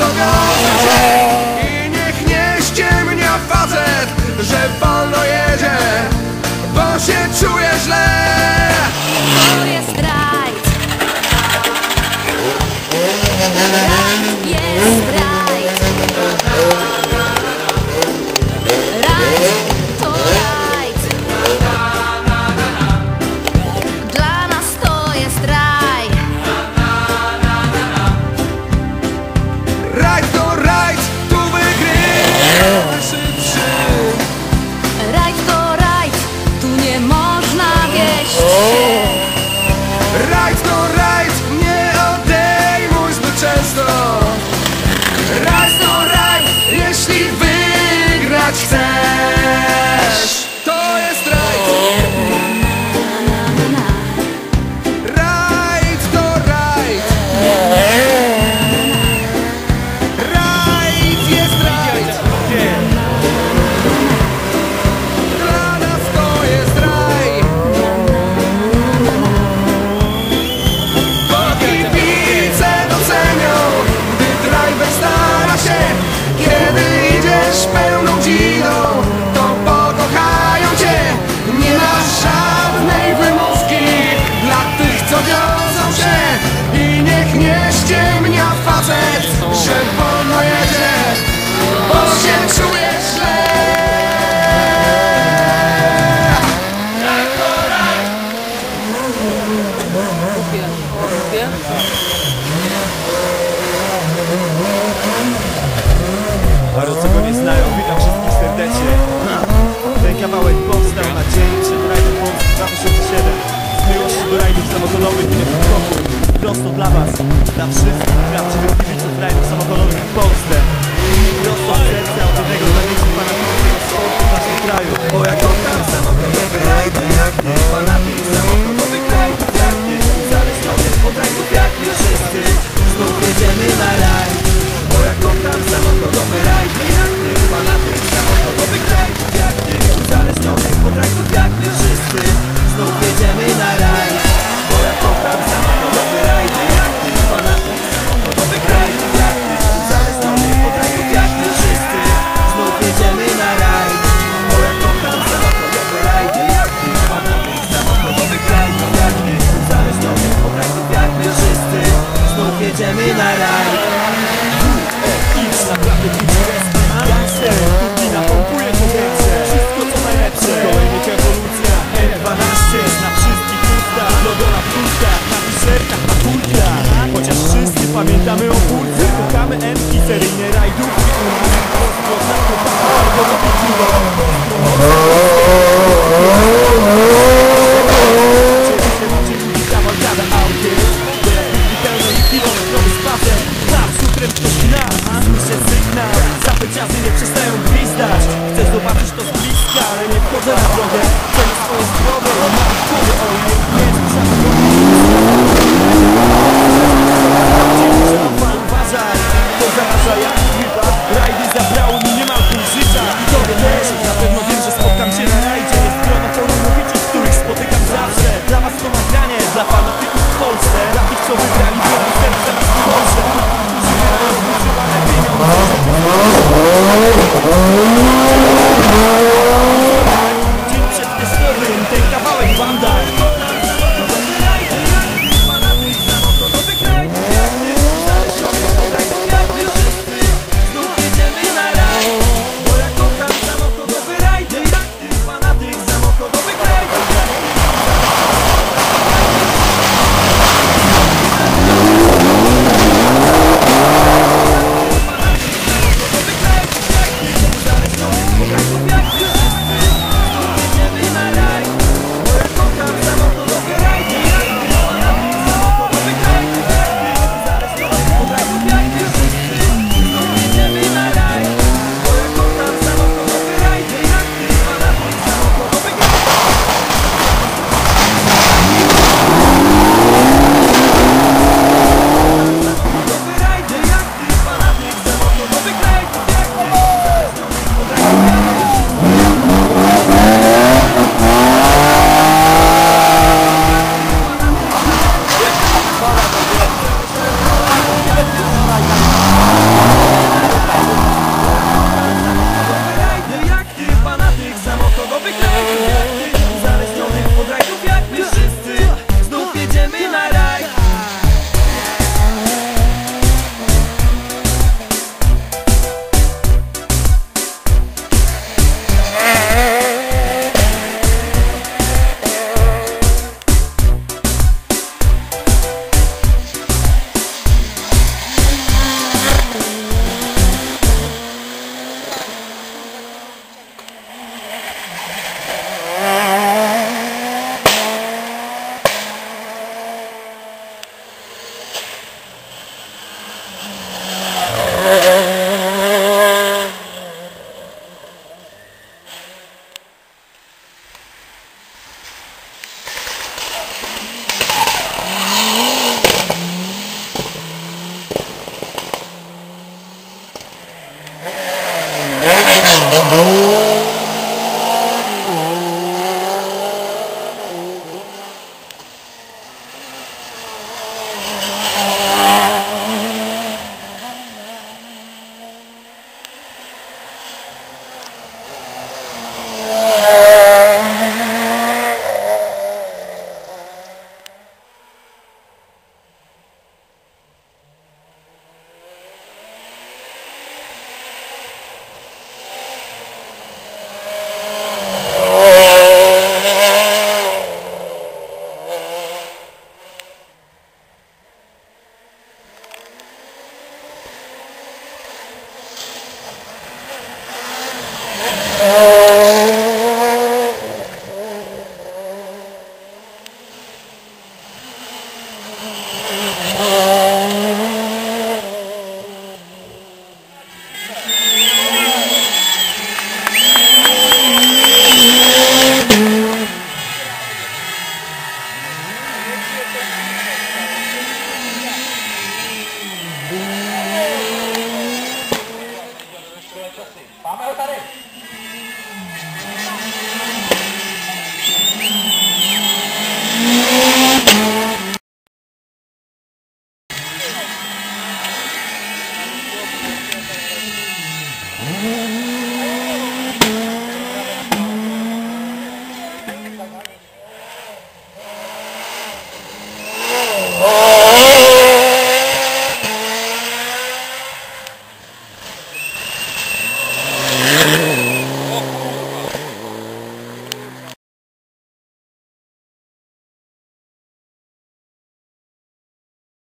co I niech nie ściemnia facet, że wolno jedzie Bo się czuje źle. Ради ściemnia facet, że wolno jedzie, bo się stuff. idziemy na raj WFX, naprawdę WFX Gangster, pompuje to większe Wszystko co najlepsze Kolejnych ewolucja M12 Na wszystkich ustach, logo na pustach Na t-shirtach, na kurtkach Chociaż wszyscy pamiętamy o kurce Kochamy M-ki, seryjne rajdówki U na nas Słyszę sygnał. Zapyciazy nie przestają gwizdać. Chcę zobaczyć to z bliska Ale nie wchodzę na drogę. Chcę swoją zdrowę Mam w głowie o nie